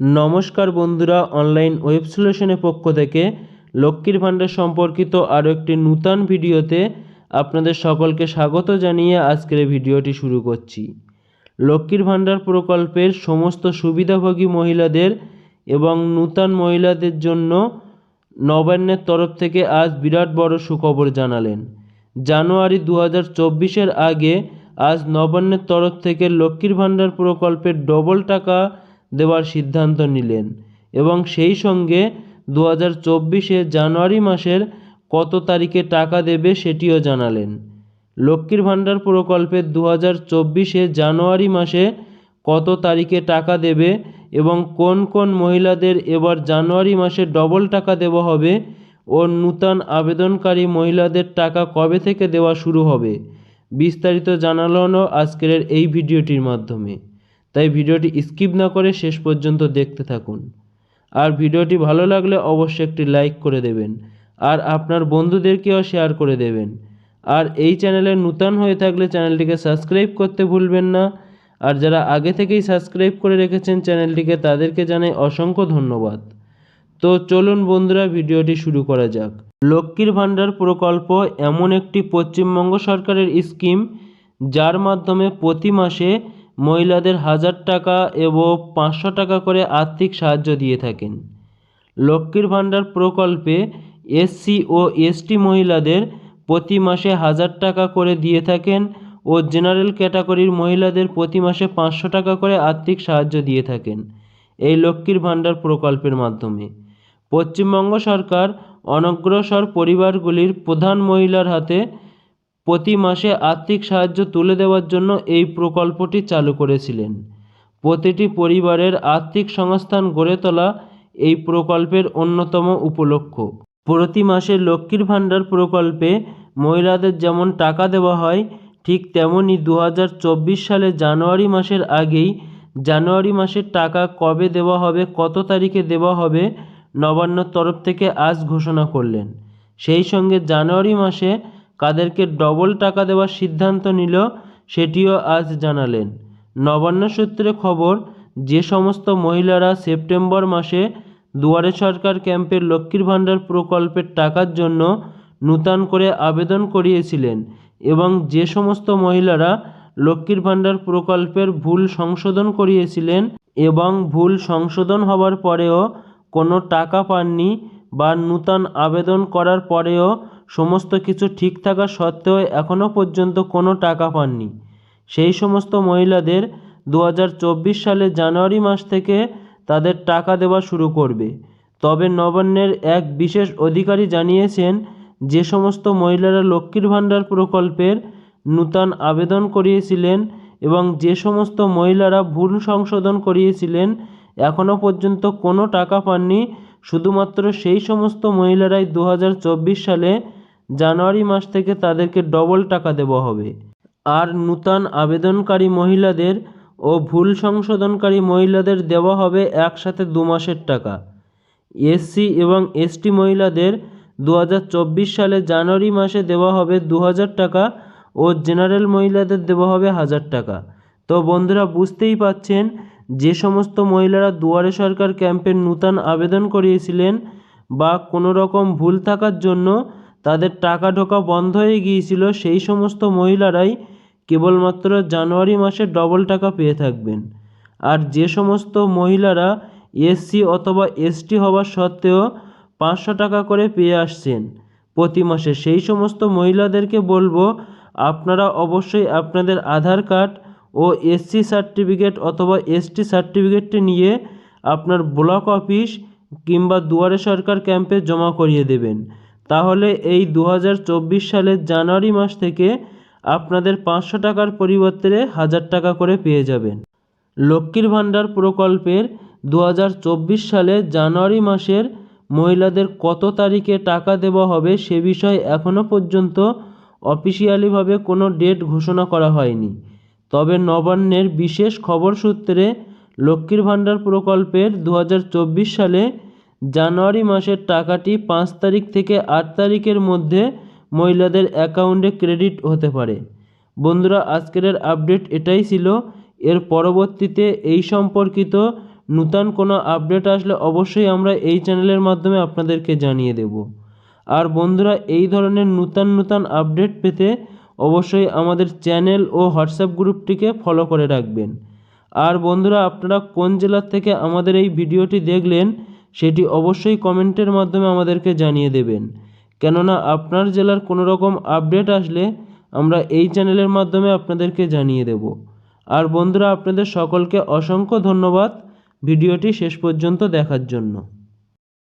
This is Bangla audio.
নমস্কার বন্ধুরা অনলাইন ওয়েব সলিউশনের পক্ষ থেকে লক্ষ্মীর ভাণ্ডার সম্পর্কিত আরও একটি নূতন ভিডিওতে আপনাদের সকলকে স্বাগত জানিয়ে আজকের ভিডিওটি শুরু করছি। লক্ষ্মীর ভাণ্ডার প্রকল্পের সমস্ত সুবিধাভোগী মহিলাদের এবং নূতন মহিলাদের জন্য নবান্নের তরফ থেকে আজ বিরাট বড় সুখবর জানালেন। জানুয়ারি দু হাজার আগে আজ নবান্নের তরফ থেকে লক্ষ্মীর ভাণ্ডার প্রকল্পের ডবল টাকা দেওয়ার সিদ্ধান্ত নিলেন এবং সেই সঙ্গে দু হাজার চব্বিশে জানুয়ারি মাসের কত তারিখে টাকা দেবে সেটিও জানালেন। লক্ষ্মীর ভাণ্ডার প্রকল্পের দু হাজার চব্বিশে জানুয়ারি মাসে কত তারিখে টাকা দেবে এবং কোন কোন মহিলাদের এবার জানুয়ারি মাসে ডবল টাকা দেওয়া হবে ও নূতন আবেদনকারী মহিলাদের টাকা কবে থেকে দেওয়া শুরু হবে, বিস্তারিত জানানো আজকের এই ভিডিওটির মাধ্যমে। তাই ভিডিওটি স্কিপ না করে শেষ পর্যন্ত দেখতে থাকুন। আর ভিডিওটি ভালো লাগলে অবশ্যই একটি লাইক করে দেবেন, আর আপনার বন্ধুদেরকেও শেয়ার করে দেবেন। আর এই চ্যানেলে নূতন হয়ে থাকলে চ্যানেলটিকে সাবস্ক্রাইব করতে ভুলবেন না। আর যারা আগে থেকেই সাবস্ক্রাইব করে রেখেছেন চ্যানেলটিকে তাদেরকে জানাই অসংখ্য ধন্যবাদ। তো চলুন বন্ধুরা, ভিডিওটি শুরু করা যাক। লক্ষ্মীর ভাণ্ডার প্রকল্প এমন একটি পশ্চিমবঙ্গ সরকারের স্কিম, যার মাধ্যমে প্রতি মাসে মহিলাদের হাজার টাকা এবং পাঁচশো টাকা করে আর্থিক সাহায্য দিয়ে থাকেন। লক্ষ্মীর ভাণ্ডার প্রকল্পে এসসি ও এসটি মহিলাদের প্রতি মাসে হাজার টাকা করে দিয়ে থাকেন ও জেনারেল ক্যাটাগরির মহিলাদের প্রতি মাসে পাঁচশো টাকা করে আর্থিক সাহায্য দিয়ে থাকেন এই লক্ষ্মীর ভাণ্ডার প্রকল্পের মাধ্যমে। পশ্চিমবঙ্গ সরকার অনগ্রসর পরিবারগুলির প্রধান মহিলার হাতে প্রতি মাসে আর্থিক সাহায্য তুলে দেওয়ার জন্য এই প্রকল্পটি চালু করেছিলেন। প্রতিটি পরিবারের আর্থিক সংস্থান গড়ে তোলা এই প্রকল্পের অন্যতম উপলক্ষ্য। প্রতি মাসে লক্ষ্মীর ভাণ্ডার প্রকল্পে মহিলাদের যেমন টাকা দেওয়া হয়, ঠিক তেমনই দু হাজার চব্বিশ সালে জানুয়ারি মাসের আগেই জানুয়ারি মাসের টাকা কবে দেওয়া হবে, কত তারিখে দেওয়া হবে, নবান্নর তরফ থেকে আজ ঘোষণা করলেন। সেই সঙ্গে জানুয়ারি মাসে কাদেরকে ডবল টাকা দেওয়ার সিদ্ধান্ত নিল, সেটিও আজ জানালেন। নবান্ন সূত্রে খবর, যে সমস্ত মহিলারা সেপ্টেম্বর মাসে দুয়ারে সরকার ক্যাম্পের লক্ষ্মীর ভাণ্ডার প্রকল্পের টাকার জন্য নূতন করে আবেদন করিয়েছিলেন এবং যে সমস্ত মহিলারা লক্ষ্মীর ভাণ্ডার প্রকল্পের ভুল সংশোধন করিয়েছিলেন এবং ভুল সংশোধন হওয়ার পরেও কোনো টাকা পাননি বা নূতন আবেদন করার পরেও সমস্ত কিছু ঠিক থাকা সত্ত্বেও এখনও পর্যন্ত কোনো টাকা পাননি। সেই সমস্ত মহিলাদের দু হাজার চব্বিশ সালে জানুয়ারি মাস থেকে তাদের টাকা দেওয়া শুরু করবে। তবে নবান্নের এক বিশেষ অধিকারী জানিয়েছেন, যে সমস্ত মহিলারা লক্ষ্মীর ভাণ্ডার প্রকল্পের নূতন আবেদন করিয়েছিলেন এবং যে সমস্ত মহিলারা ভুল সংশোধন করিয়েছিলেন এখনও পর্যন্ত কোনো টাকা পাননি। শুধুমাত্র সেই সমস্ত মহিলারাই দু হাজার চব্বিশ সালে জানুয়ারি মাস থেকে তাদেরকে ডবল টাকা দেওয়া হবে। আর নূতন আবেদনকারী মহিলাদের ও ভুল সংশোধনকারী মহিলাদের দেওয়া হবে একসাথে দু মাসের টাকা। এসসি এবং এসটি মহিলাদের দু হাজার চব্বিশ সালে জানুয়ারি মাসে দেওয়া হবে দু হাজার টাকা ও জেনারেল মহিলাদের দেওয়া হবে হাজার টাকা। তো বন্ধুরা, বুঝতেই পাচ্ছেন, যে সমস্ত মহিলারা দুয়ারে সরকার ক্যাম্পের নূতন আবেদন করিয়েছিলেন বা কোনো রকম ভুল থাকার জন্য তাদের টাকা ঢোকা বন্ধ হয়ে গিয়েছিল, সেই সমস্ত মহিলারাই কেবলমাত্র জানুয়ারি মাসে ডবল টাকা পেয়ে থাকবেন। আর যে সমস্ত মহিলারা এসসি অথবা এসটি হওয়ার সত্ত্বেও পাঁচশো টাকা করে পেয়ে আসছেন প্রতি মাসে, সেই সমস্ত মহিলাদেরকে বলব, আপনারা অবশ্যই আপনাদের আধার কার্ড ও এসসি সার্টিফিকেট অথবা এসটি সার্টিফিকেটটি নিয়ে আপনার ব্লক অফিস কিংবা দুয়ারে সরকার ক্যাম্পে জমা করিয়ে দেবেন। তাহলে এই দু হাজার চব্বিশ সালের জানুয়ারি মাস থেকে আপনাদের পাঁচশো টাকার পরিবর্তে হাজার টাকা করে পেয়ে যাবেন। লক্ষ্মীর ভাণ্ডার প্রকল্পের দু হাজার চব্বিশ সালে জানুয়ারি মাসের মহিলাদের কত তারিখে টাকা দেওয়া হবে সে বিষয়ে এখনও পর্যন্ত অফিসিয়ালিভাবে কোনো ডেট ঘোষণা করা হয়নি। তবে নবান্নের বিশেষ খবর সূত্রে লক্ষ্মীর ভাণ্ডার প্রকল্পের দু হাজার চব্বিশ সালে জানুয়ারি মাসের টাকাটি পাঁচ তারিখ থেকে আট তারিখের মধ্যে মহিলাদের অ্যাকাউন্টে ক্রেডিট হতে পারে। বন্ধুরা, আজকের আপডেট এটাই ছিল। এর পরবর্তীতে এই সম্পর্কিত নূতন কোনো আপডেট আসলে অবশ্যই আমরা এই চ্যানেলের মাধ্যমে আপনাদেরকে জানিয়ে দেব। আর বন্ধুরা, এই ধরনের নূতন নূতন আপডেট পেতে অবশ্যই আমাদের চ্যানেল ও হোয়াটসঅ্যাপ গ্রুপটিকে ফলো করে রাখবেন। আর বন্ধুরা, আপনারা কোন জেলার থেকে আমাদের এই ভিডিওটি দেখলেন সেটি অবশ্যই কমেন্টের মাধ্যমে আমাদেরকে জানিয়ে দেবেন। কেননা আপনার জেলার কোনো রকম আপডেট আসলে আমরা এই চ্যানেলের মাধ্যমে আপনাদেরকে জানিয়ে দেব। আর বন্ধুরা, আপনাদের সকলকে অসংখ্য ধন্যবাদ ভিডিওটি শেষ পর্যন্ত দেখার জন্য।